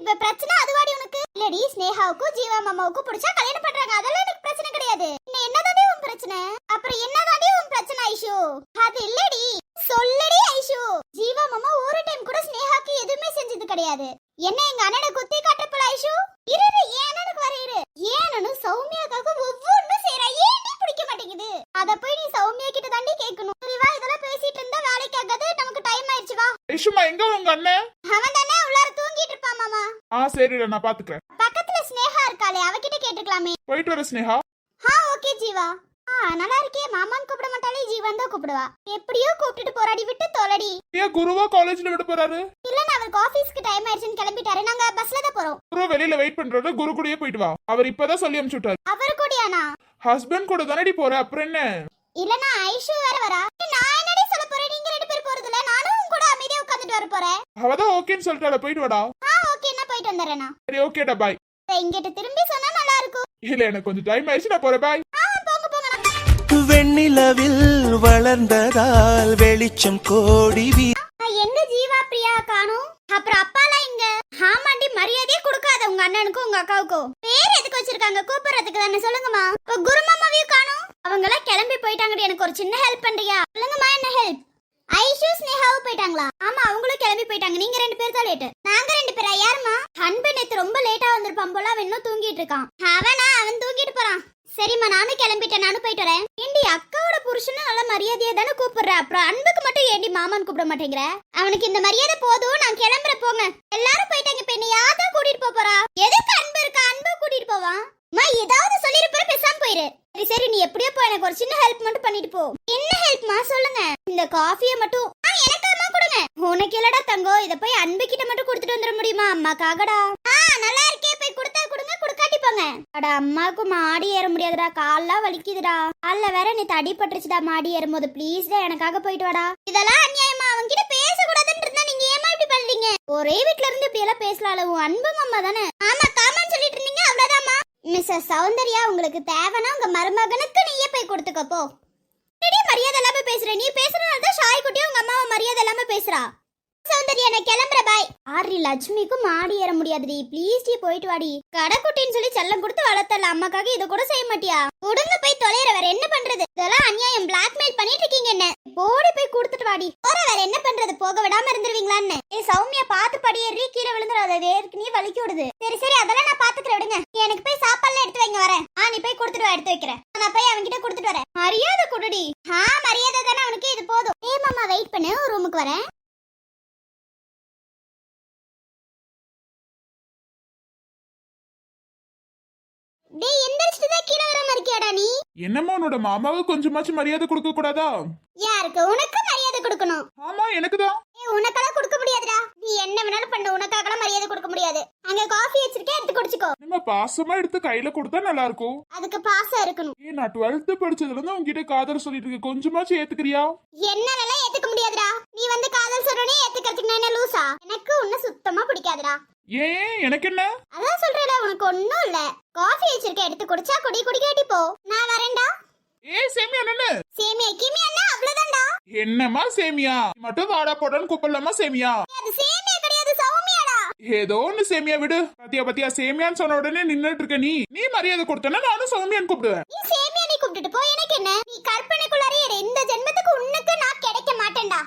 இப்ப பிரச்சனை அதுவாடி உனக்கு இல்லடி ஸ்னேகாவுக்கும் ஜீவா மாமாவுக்கும் பிடிச்சா கல்யாணம் பண்றாங்க அதெல்லாம் எனக்கு பிரச்சனை கிடையாது இன்னும் என்னதாண்டி உன் பிரச்சனை அப்புறம் என்னதாண்டி உன் பிரச்சனை ஐஷு அது இல்லடி சொல்லுடி ஐஷு ஜீவா மாமா ஒரு டைம் கூட ஸ்னேகாக்கு எதுவுமே செஞ்சது கிடையாது என்ன எங்க அண்ணனை குத்தி காட்டப்பல ஐஷு இரு இரு, ஏன் அண்ணனுக்கு வர இரு ஏன்னு சௌமியாக்காக ஒவ்வொன்றும் செய்யறா ஏன் நீ பிடிக்க மாட்டேங்குது அத போய் நீ சௌமியா கிட்ட தாண்டி கேட்கணும் சரி வா இதெல்லாம் பேசிட்டு இருந்தா வேலைக்கு ஆகாது நமக்கு டைம் ஆயிடுச்சு வா ஐஷுமா எங்க உங்க அண்ணன் அவன் தானே உள்ளார தூங்கிட்டு இருப்பான் மாமா ஆ சரிடா நான் பாத்துக்கிறேன். பக்கத்துல ஸ்னேகா இருக்காளே அவகிட்ட கேட்டுக்கலாமே. போயிட்டு வர ஸ்னேகா ஆ ஓகே ஜீவா. ஆ நல்லா இருக்கே. மாமான்னு கூப்பிட மாட்டாளே ஜீவன் தான் கூப்பிடுவா. எப்படியோ கூப்பிட்டுட்டு போராடி விட்டு தொலைடி. ஏன் குருவா காலேஜ்ல விட போறாரு? இல்லன்னா அவருக்கு ஆபீஸ்க்கு டைம் ஆயிடுச்சுன்னு கிளம்பிட்டாரு. நாங்க பஸ்ல தான் போறோம். குரு வெளியில வெயிட் பண்றாரு குரு கூடயே போயிட்டு வா. அவர் இப்பதான் சொல்லி அனுப்பிச்சு விட்டாரு அவர் கூடயானா ஹஸ்பண்ட் கூட தானடி போற அப்புறம் என்ன? இல்லனா ஐஷு வேற வரா. நான் என்னடி சொல்ல போறேன்? நீங்க ரெண்டு பேரும் போறதுல நானும் உன் கூட அமைதியா உட்கார்ந்துட்டு வர போறேன். அவதான் ஓகேன்னு சொல்லிட்டால போயிட்டு வாடா. ஆ போயிட்டு வந்துடுறேனா சரி ஓகேடா பாய் இங்கிட்ட திரும்பி சொன்னா நல்லா இருக்கும் இல்ல எனக்கு கொஞ்சம் டைம் ஆயிடுச்சு நான் போறேன் பாய் வெண்ணிலவில் வளர்ந்ததால் வெளிச்சம் கோடி எங்க ஜீவா பிரியா காணும்? அப்புறம் அப்பாலாம் இங்க ஆமாண்டி மரியாதையே கொடுக்காத உங்க அண்ணனுக்கும் உங்க அக்காவுக்கும். பேர் எதுக்கு வச்சிருக்காங்க? கூப்பிடுறதுக்கு தானே சொல்லுங்கம்மா. இப்ப குரு மாமாவையும் காணும்? அவங்க எல்லாம் கிளம்பி போயிட்டாங்கடி எனக்கு ஒரு சின்ன ஹெல்ப் பண்றியா? சொல்லுங்கம்மா என்ன ஹெல்ப் ஐஷு ஸ்னேகாவும் போயிட்டாங்களா? ஆமா அவங்களும் கிளம்பி போயிட்டாங்க. நீங்க ரெண்டு பேர் தான் லேட் நாங்க ரெண்டு பேரா? யாருமா அன்பு நேத்து ரொம்ப லேட்டா வந்திருப்பான் போல அவன் இன்னும் தூங்கிட்டு இருக்கான். அவனா? அவன் தூங்கிட்டு போறான். சரிம்மா நானும் கிளம்பிட்டேன். நானும் போயிட்டு வரேன். ஏண்டி அக்காவோட புருஷனும் நல்ல மரியாதையை தானே கூப்பிடுற? அப்புறம் அன்புக்கு மட்டும் ஏண்டி மாமான்னு கூப்பிட மாட்டேங்கிற? அவனுக்கு இந்த மரியாதை போதும் நான் கிளம்புற போங்க. எல்லாரும் போயிட்டாங்க இப்ப என்ன யார்தான் கூட்டிட்டு போறா? எதுக்கு அன்பு இருக்கா? அன்பு கூட்டிட்டு போவான். அம்மா ஏதாவது சொல்லிருப்பற பேசாம போயிரு. சரி சரி நீ எப்படியோ போ எனக்கு ஒரு சின்ன ஹெல்ப் மட்டும் பண்ணிட்டு போ. என்ன ஹெல்ப்மா சொல்லுங்க. இந்த காஃபியை மட்டும் ஆ, எனக்கு கொடுங்க. உனக்கு இல்லடா தங்கோ இத போய் அன்பு கிட்ட மட்டும் கொடுத்துட்டு வந்துட முடியுமா? அம்மாக்காகடா. ஆ நல்லா இருக்கே போய் கொடுத்தா கொடுங்க கொடுக்காட்டி போங்க. அட அம்மாவுக்கு மாடி ஏற முடியாதுடா. கால்லாம் வலிக்குதுடா. கால்ல வேற நீ தடி பட்டுருச்சுடா மாடி ஏறும்போது. ப்ளீஸ்டா எனக்காக போயிட்டு வாடா. இதெல்லாம் அநியாயமா அவங்க கிட்ட பேசக்கூடாதுன்னு இருந்தா நீங்க ஏமா இப்படி பண்றீங்க? ஒரே வீட்ல இருந்து இப்படி எல்லாம் பேசலாம்ல உன் அன்பு மாமா தானே ஆமா காமான்னு சொல்லிட்டு இருந்தீங்க அவ்வளவுதாம்மா மிஸ்ஸஸ் சௌந்தர்யா உங்களுக்கு தேவைன்னா உங்க மருமகனுக்கு நீயே போய் கொடுத்துக்கப்போ மரியாதை இல்லாம பேசுற? நீ பேசுறதுனால தான் ஷாய் குட்டியும் உங்க அம்மாவை மரியாதை இல்லாம பேசுறா. சௌந்தர்யா நான் கிளம்புற பாய் ஆரி லட்சுமிக்கும் மாடி ஏற முடியாதுடி. ப்ளீஸ் டி போயிட்டு வாடி. கடைக்குட்டின்னு சொல்லி செல்லம் கொடுத்து வளர்த்தல அம்மாக்காக இதை கூட செய்ய மாட்டியா? கொடுங்க போய் தொலைற வேற என்ன பண்றது? இதெல்லாம் அநியாயம். பிளாக்மெயில் பண்ணிட்டு இருக்கீங்க என்ன? போடி போய் கொடுத்துட்டு வாடி. போற வேற என்ன பண்றது? போக விடாம இருந்துருவீங்களான்னு. ஏ சௌமியா பாத்து படியேறி கீழே விழுந்துடாத நீ வலிக்கி விடுது. சரி சரி அதெல்லாம் நான் பாத்துக்கிறேன் விடுங்க. எனக்கு போய் சாப்பாடுலாம் எடுத்து வைங்க வரேன். ஆ நீ போய் கொடுத்துட்டு வா எடுத்து வைக்கிறேன். நான் போய் அவன்கிட்ட கொடுத்துட்டு வரேன். மரியாதை கொடுடி. ஆ மரியாதை தானே அவனுக்கு. இது போதும். ஏ மாமா வெயிட் பண்ணு. ரூமுக்கு வரேன். டேய் எந்திரிச்சிட்டு தான் கீழே வர இருக்கியாடா நீ? என்னம்மா உன்னோட மாமாவுக்கு கொஞ்சமாச்சும் மரியாதை கொடுக்க கூடாதா? யாருக்கு? உனக்கு மரியாதை கொடுக்கணும். ஆமா எனக்குதான். ஏய் உனக்கெல்லாம் கொடுக்க முடியாதுடா. நீ என்ன வேணாலும் பண்ணு உனக்காகலாம் மரியாதை கொடுக்க முடியாது. அங்க காஃபி வச்சிருக்கேன் எடுத்து குடிச்சுக்கோ. நம்ம பாசமா எடுத்து கையில கொடுத்தா நல்லா இருக்கும் அதுக்கு பாசம் இருக்கணும். ஏ நான் டுவெல்த் படிச்சதுல இருந்து உங்ககிட்ட காதல் சொல்லிட்டு இருக்க கொஞ்சமாச்சும் ஏத்துக்கிறியா? என்னாலலாம் ஏத்துக்க முடியாதுடா. நீ வந்து காதல் சொல்றனே ஏத்துக்கிறதுக்கு நான் என்ன லூசா? எனக்கு உன்ன சுத்தமா பிடிக்காதுடா. ஏன்? எனக்கு என்ன? அதான் சொல்றேடா உனக்கு ஒண்ணும் இல்ல. காஃபி வச்சிருக்கேன் எடுத்து குடிச்சா குடி குடிக்காட்டி போ. நான் வரேன்டா. ஏ சேமி அண்ணனு சேமியா கிமியான்னா அவ்வளவுதான்டா. என்னம்மா சேமியா? நீ மட்டும் வாடா போடான்னு கூப்பிடலாமா சேமியா? அது சேமியா கிடையாது சௌமியாடா. ஏதோ ஒண்ணு சேமியா விடு. பாத்தியா பாத்தியா சேமியான்னு சொன்ன உடனே நின்னுட்டு இருக்க நீ. நீ மரியாதை கொடுத்தனா நானும் சௌமியான்னு கூப்பிடுவேன். நீ சேமியா நீ கூப்பிட்டுட்டு போ. எனக்கு என்ன? நீ கற்பனைக்குள்ளாரே இரு. இந்த ஜென்மத்துக்கு உன்னுக்கு நான் கிடைக்க மாட்டேன்டா.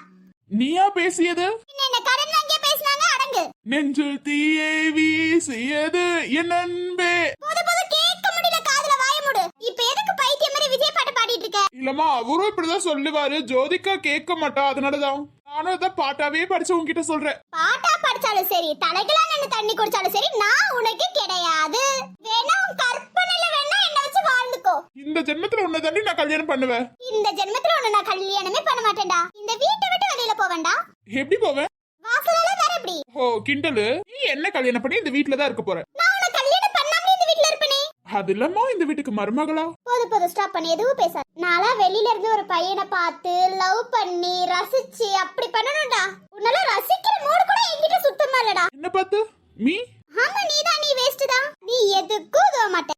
நீயா பேசியது? என்ன கடன் வாங்கிய பேசினாங்க? அடங்கு. நெஞ்சில் தீயை வீசியது என் அன்பே போது போது கேட்க முடியல காதுல வாய மூடு இப்ப எதுக்கு பைத்தியம் மாதிரி விஜய் பாட்டு பாடிட்டு இருக்க இல்லம்மா அவரும் இப்படிதான் சொல்லுவாரு. ஜோதிகா கேட்க மாட்டா. அதனாலதான். நானும் அதான் பாட்டாவே படிச்சு உன்கிட்ட சொல்றேன். பாட்டா படிச்சாலும் சரி தலைகளா நின்னு தண்ணி குடிச்சாலும் சரி நான் உனக்கு கிடையாது. வேணா உன் கற்பனையில வேணா என்ன வச்சு வாழ்ந்துக்கோ. இந்த ஜென்மத்துல உன்னை தாண்டி நான் கல்யாணம் பண்ணுவேன். இந்த ஜென்மத்துல உன்னை நான் கல்யாணமே பண்ண மாட்டேன்டா. இந்த வீட்டை விட்டு வெளியில போவேன்டா. எப்படி போவேன்? வாசலால வேற எப்படி? ஓ கிண்டலு. நீ என்ன கல்யாணம் பண்ணி இந்த வீட்ல தான் இருக்க போற? நான் உன்னை கல்யாணம் பண்ணாமலே இந்த வீட்ல இருப்பேனே அது இல்லம்மா இந்த வீட்டுக்கு மருமகளா? போது போது ஸ்டாப் பண்ணி எதுவும் பேசாத. நாளா வெளியில இருந்து ஒரு பையனை பார்த்து லவ் பண்ணி ரசிச்சு அப்படி பண்ணணும்டா. உன்னால ரசிக்கிற மூடு கூட என்கிட்ட சுத்தமா இல்லடா. என்ன பார்த்து? மீ? ஆமா நீதான் நீ வேஸ்ட் தான். நீ எதுக்கும் உதவ மாட்ட.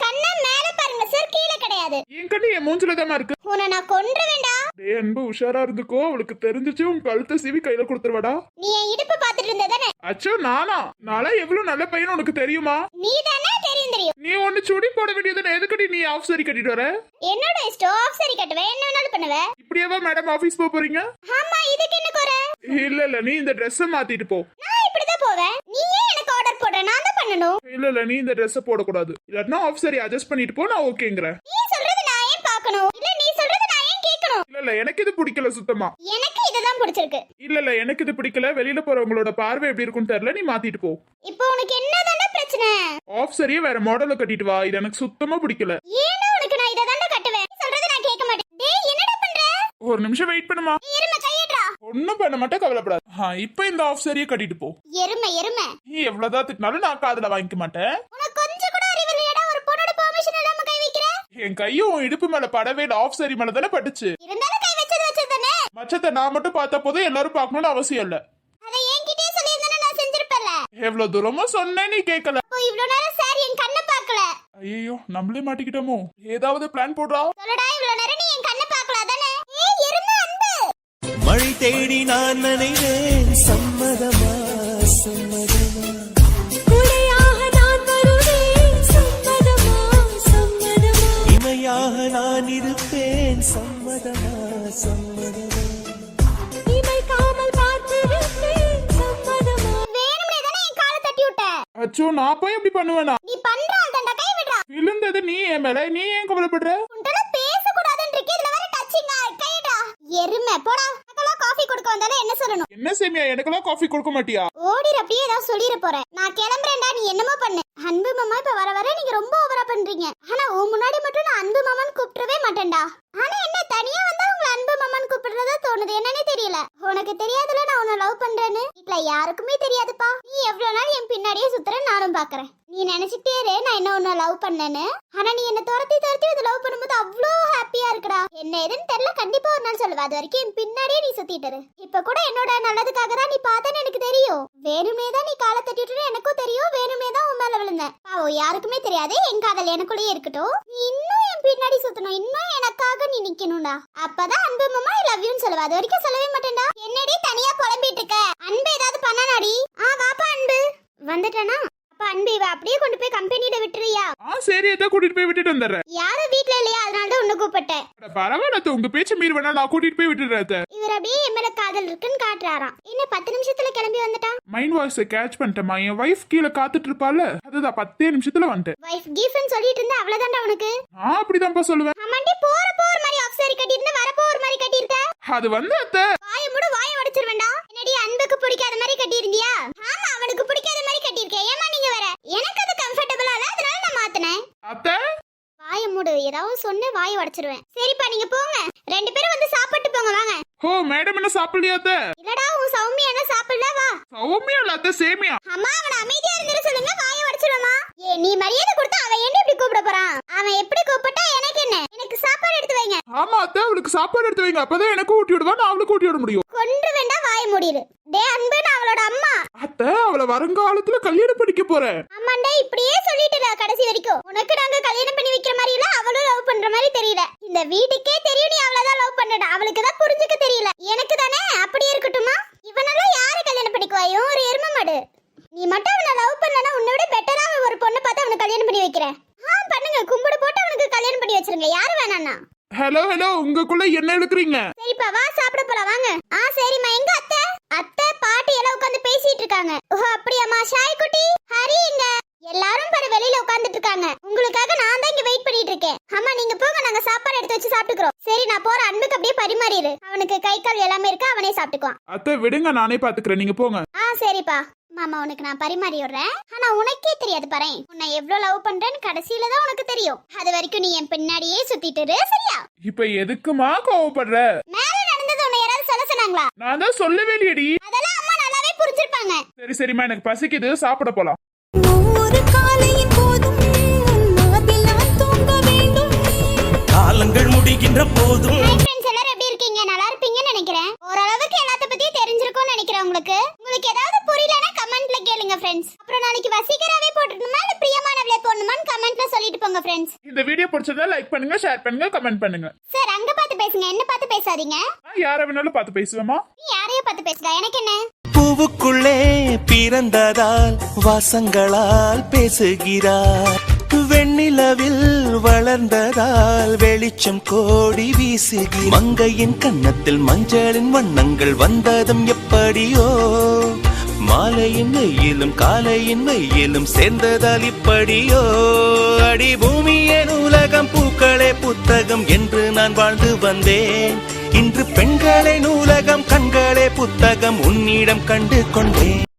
கண்ணா மேல பாருங்க சார் கீழே கிடையாது. என் கண்ணு என் மூஞ்சில தான் இருக்கு உன்னை நான் கொன்று வேண்டா டே அன்பு உஷாரா இருந்துக்கோ. அவளுக்கு தெரிஞ்சிச்சு உன் கழுத்தை சீவி கையில கொடுத்துருவாடா. நீ என் இடுப்பு பார்த்துட்டு இருந்த தானே அச்சோ நானா? நாளா எவ்வளவு நல்ல பையன் உனக்கு தெரியுமா? நீ தானே தெரியும் தெரியும். நீ ஒண்ணு சுடி போட வேண்டியதுன்னு எதுக்கடி நீ ஆஃப் சரி கட்டிட்டு வர? என்னோட ஸ்டாப் சரி கட்டுவேன் என்ன வேணாலும் பண்ணுவேன் இப்படியாவா மேடம் ஆபீஸ் போக போறீங்க? ஆமா இதுக்கு என்ன குறை? இல்ல இல்ல நீ இந்த Dress மாத்திட்டு போ. நான் இப்படிதான் போவேன். நீ ஏன் எனக்கு ஆர்டர் போடுற? நான் தான் பண்ணணும். இல்ல இல்ல நீ இந்த Dress போடக்கூடாது. இல்லாட்டினா ஆஃப் சரி அட்ஜஸ்ட் பண்ணிட்டு போ நான் ஓகேங்கிறேன் நீ சொல்றது நான் ஏன் பார்க்கணும்? இல்ல நீ சொல்றது ஏன் கேட்கணும் இல்ல இல்ல எனக்கு இது பிடிக்கல சுத்தமா. எனக்கு இதுதான் பிடிச்சிருக்கு. இல்ல இல்ல எனக்கு இது பிடிக்கல. வெளியில போறவங்களோட பார்வை எப்படி இருக்கும்னு தெரியல நீ மாத்திட்டு போ. இப்போ உனக்கு என்னதானே பிரச்சனை? ஆஃப் சரியே வேற மாடல்ல கட்டிட்டு வா. இது எனக்கு சுத்தமா பிடிக்கல. ஏன்னா உனக்கு நான் இதை தாண்டா கட்டுவேன் சொல்றது நான் கேட்க மாட்டேன். டேய் என்னடா பண்ற? ஒரு நிமிஷம் வெயிட் பண்ணுமா? கையேட்றா. ஒண்ணும் பண்ண மாட்டேன் கவலைப்படாது. ஆ, இப்ப இந்த ஆஃப் சரியே கட்டிட்டு போ. எருமை எருமை. நீ எவ்வளவுதான் திட்டினாலும் நான் காதுல வாங்கிக்க மாட்டேன். உனக்கு கொஞ்சம் கூட அறிவு இல்லையாடா. ஒரு பொண்ணோட பெர்மிஷன் இல்லாம என் கையும் உன் இடுப்பு மேல படவே ஆஃப் சரி மேல தானே பட்டுச்சு. இருந்தாலும் கை வச்சது வச்சது தானே மச்சத்தை நான் மட்டும் பார்த்த போதும் எல்லாரும் பார்க்கணும்னு அவசியம் இல்ல. அதை என்கிட்டயே சொல்லியிருந்தானே? நான் செஞ்சிருப்பேன்ல. எவ்வளவு தூரமா சொன்னேன் நீ கேட்கல. இவ்வளவு நேரம் சார் என் கண்ணை பார்க்கல. ஐயோ நம்மளே மாட்டிக்கிட்டோமோ? ஏதாவது பிளான் போடுறா? சொல்லடா இவ்வளவு நேரம் நீ என் கண்ணை பார்க்கல தானே ஏய் எருமை அன்பு. மழை தேடி நான் நினைவேன். சம்மதமா சம்மதமா? தட்டி விட்ட அச்சோ நான் போய் எப்படி பண்ணுவேனா? நீ பண்றா தண்டா கை விடுறா. விழுந்தது நீ என் மேல நீ ஏன் கவலைப்படுற? உன்கிட்ட பேசக்கூடாதுன்னு இருக்கு இதுல வேற டச்சிங் கைடா எருமை போடா. அக்கெல்லாம் காஃபி கொடுக்க வந்தாலும் என்ன சொல்லணும்? என்ன சேமியா எனக்கெல்லாம் காஃபி கொடுக்க மாட்டியா? ஓடிற அப்படியே ஏதாவது சொல்லிட போறேன். நான் கிளம்புறேன்டா நீ என்னமோ பண்ணு. அன்பு மாமா இப்ப வர வர நீங்க ரொம்ப ஓவரா பண்றீங்க. ஆனா உன் முன்னாடி மட்டும் நான் அன்பு மாமான்னு கூப்பிடவே மாட்டேன்டா. ஆனா என்ன தனியா வந்தா உங்களை அன்பு மாமான்னு கூப்பிடுறதா தோணுது. என்னன்னே தெரியல. உனக்கு தெரியாதுல நான் உன்னை லவ் பண்றேன்னு? வீட்டுல யாருக்குமே தெரியாதுப்பா. நீ எவ்வளவு நாள் என் பின்னாடியே சுத்துற நானும் பாக்குறேன். நீ நினைச்சிட்டே இரு நான் என்ன உன்னை லவ் பண்ணேன்னு. ஆனா நீ என்ன துரத்தி துரத்தி அதை லவ் பண்ணும்போது அவ்வளோ ஹாப்பியா இருக்குடா. என்ன ஏதுன்னு தெரியல. கண்டிப்பா ஒரு நாள் சொல்லுவா. அது வரைக்கும் என் பின்னாடியே நீ சுத்திட்டு இரு. இப்ப கூட என்னோட நல்லதுக்காக தான் நீ பார்த்தேன்னு எனக்கு தெரியும். வேணுமே தான் நீ காலை தட்டிட்டு எனக்கும் தெரியும் வேணுமே தான் உன் மேல விழுந்தேன். பாவோ யாருக்குமே தெரியாது என் காதல் எனக்குள்ளேயே இருக்கட்டும். நீ இன்னும் என் பின்னாடி சுத்தணும் இன்னும் எனக்காக நீ நிக்கணும்டா. அப்பதான் அன்பு மாமா ஐ லவ் யூன்னு சொல்லுவா. அது வரைக்கும் சொல்லவே மாட்டேன்டா. என்னடி தனியா குழம்பிட்டு இருக்க? அன்பு ஏதாவது பண்ணனாடி? ஆ வாப்பா அன்பு. வந்துட்டேனா? அப்ப அன்பு இவ அப்படியே கொண்டு போய் கம்பெனியில விட்டுறியா? ஆ சரி எதை கூட்டிட்டு போய் விட்டுட்டு வந்துடுறேன். யாரும் வீட்ல இல்லையா? அதனால தான் உன்னை கூப்பிட்டேன் அட, பரவாயில்ல உங்க பேச்ச மீறி வேணா நான் கூட்டிட்டு போய் விட்டுடுறேன் அத்தை. இவர் அப்படியே என் மேல காதல் இருக்குன்னு காட்டுறாராம். இன்னும் பத்து நிமிஷத்துல கிளம்பி வந்துட்டான்? மைண்ட் வாய்ஸை கேட்ச் பண்ணிட்டேமா என் வைஃப் கீழே காத்துட்டு இருப்பால அதுதான் பத்தே நிமிஷத்துல வந்துட்டேன். வைஃப் கீஃப்னு சொல்லிட்டு இருந்தா அவ்வளவுதான்டா உனக்கு? நான் அப்படிதான்ப்பா சொல்லுவேன். ஆமாண்டி போற போற மாதிரி ஆஃப் சாரி கட்டியிருந்தா வர போற மாதிரி கட்டியிருக்க? அது வந்து அத்தை. வாய மூடு வாய உடைச்சிருவேண்டா என்னடி அன்புக்கு பிடிக்காத மாதிரி ஆமா அவனுக்கு பிடிக்காத மாதிரி கட்டியிருக்கேன் ஏமா நீங்க வேற எனக்கு அது கம்ஃபர்டபுளா இல்ல அதனால நான் மாத்தினேன் அத்தை வாய மூடு ஏதாவது சொன்ன வாய உடைச்சிருவேன். சரிப்பா நீங்க போங்க. ரெண்டு பேரும் வந்து சாப்பிட்டு போங்க வாங்க. ஓ மேடம் என்ன சாப்பிடலையா இல்லடா உன் சௌமியா என்ன சௌமியா இல்ல அத்தை சேமியா? அம்மா அவன அமைதியா இருந்துரு சொல்லுங்க வாய உடைச்சிடுமா ஏ நீ மரியாதை கொடுத்தா அவன் என்ன இப்படி கூப்பிட போறான்? அவன் எப்படி கூப்பிட்டா எனக்கு என்ன? எனக்கு சாப்பாடு எடுத்து வைங்க. ஆமா அத்தை அவளுக்கு சாப்பாடு எடுத்து வைங்க. அப்பதான் எனக்கு ஊட்டி விடுவா நான் அவளுக்கு ஊட்டி விட முடியும். கொன்று வேண்டாம் வாய மூடிடு டே அன்பு நான் அவளோட அம்மா. அத்தை அவளை வருங்காலத்துல கல்யாணம் படிக்க போறேன் ஆமாண்டா இப்படியே சொல்லிட்டுடா கடைசி வரைக்கும். உனக்கு நாங்க கல்யாணம் பண்ணி வைக்கிற மாதிரி இல்ல அவளும் லவ் பண்ற மாதிரி தெரியல. இந்த வீட்டுக்கே தெரியும் நீ அவளதான் லவ் பண்ணடா. அவளுக்கு தான் புரிஞ்சுக்க தெரியல. எனக்கு தானே அப்படியே இருக்கட்டுமா? இவனெல்லாம் யாரு கல்யாணம் பண்ணிக்குவாயோ ஒரு எரும மாடு. நீ மட்டும் அவனை லவ் பண்ணலனா உன்னை விட பெட்டரா ஒரு பொண்ணை பார்த்து அவனுக்கு கல்யாணம் பண்ணி வைக்கிறேன். ஆ பண்ணுங்க. கும்பிடு போட்டு அவனுக்கு கல்யாணம் பண்ணி வச்சிருங்க. யாரு வேணாண்ணா ஹலோ ஹலோ உங்களுக்குள்ள என்ன இழுக்கிறீங்க? சரிப்பா வா சாப்பிட போலாம். வாங்க. ஆ சரிம்மா. எங்க அத்தை? அத்தை பாட்டி எல்லாம் உட்கார்ந்து பேசிட்டு இருக்காங்க. ஓ அப்படியாம்மா. ஷாய் குட்டி ஹரி எங்க? எல்லாரும் பாரு வெளியில உட்கார்ந்துட்டு இருக்காங்க உங்களுக்காக நான் தான் இங்க வெயிட் பண்ணிட்டு இருக்கேன் அம்மா நீங்க போங்க நாங்க சாப்பாடு எடுத்து வச்சு சாப்பிட்டுக்கிறோம். சரி நான் போற அன்புக்கு அப்படியே பரிமாறிடு அவனுக்கு கை கால் எல்லாமே இருக்கு அவனே சாப்பிட்டுக்குவான். அத்தை விடுங்க நானே பாத்துக்கிறேன். நீங்க போங்க. ஆ சரிப்பா. மாமா உனக்கு நான் பரிமாறி விடுறேன் ஆனா உனக்கே தெரியாது பாரு உன்னை எவ்வளவு லவ் பண்றேன்னு கடைசியில தான் உனக்கு தெரியும். அது வரைக்கும் நீ என் பின்னாடியே சுத்திட்டு இரு, சரியா? இப்ப எதுக்குமா கோவப்படுற? மேல நடந்தது உன்னை யாராவது சொல்ல சொன்னாங்களா? நான் தான் சொல்லவே இல்லையடி. அதெல்லாம் அம்மா நல்லாவே புரிஞ்சிருப்பாங்க. சரி சரிம்மா எனக்கு பசிக்குது. சாப்பிட போலாம். காலங்கள் முடிகின்ற போதும். ஹாய் ஃப்ரெண்ட்ஸ் எல்லாரும் எப்படி இருக்கீங்க? நல்லா இருப்பீங்கன்னு நினைக்கிறேன். ஓரளவுக்கு எல்லாத்த பத்தியும் தெரிஞ்சிருக்கும்னு நினைக்கிறேன் உங்களுக்கு. உங்களுக்கு ஏதாவது புரியலனா கமெண்ட்ல கேளுங்க ஃப்ரெண்ட்ஸ் அப்புறம் நாளைக்கு வசீகராவே போட்டுடணுமா இல்ல பிரியமானவளே போடணுமான்னு கமெண்ட்ல சொல்லிட்டு போங்க ஃப்ரெண்ட்ஸ் இந்த வீடியோ பிடிச்சதா லைக் பண்ணுங்க ஷேர் பண்ணுங்க கமெண்ட் பண்ணுங்க. சார் அங்க பார்த்து பேசுங்க என்ன பார்த்து பேசாதீங்க. நான் யாரை வேணாலும் பார்த்து பேசுவேமா? நீ யாரையும் பார்த்து பேசுடா எனக்கு என்ன? பூவுக்குள்ளே பிறந்ததால் வாசங்களால் பேசுகிறார். வெண்ணிலவில் வளர்ந்ததால் வெளிச்சம் கோடி வீசுகி மங்கையின் கன்னத்தில் மஞ்சளின் வண்ணங்கள் வந்ததும் எப்படியோ மாலையின் வெயிலும் காலையின் வெயிலும் சேர்ந்ததால் இப்படியோ? அடி பூமியே நூலகம் பூக்களே புத்தகம் என்று நான் வாழ்ந்து வந்தேன். இன்று பெண்களே நூலகம் கண்களே புத்தகம் உன்னிடம் கண்டு கொண்டேன்.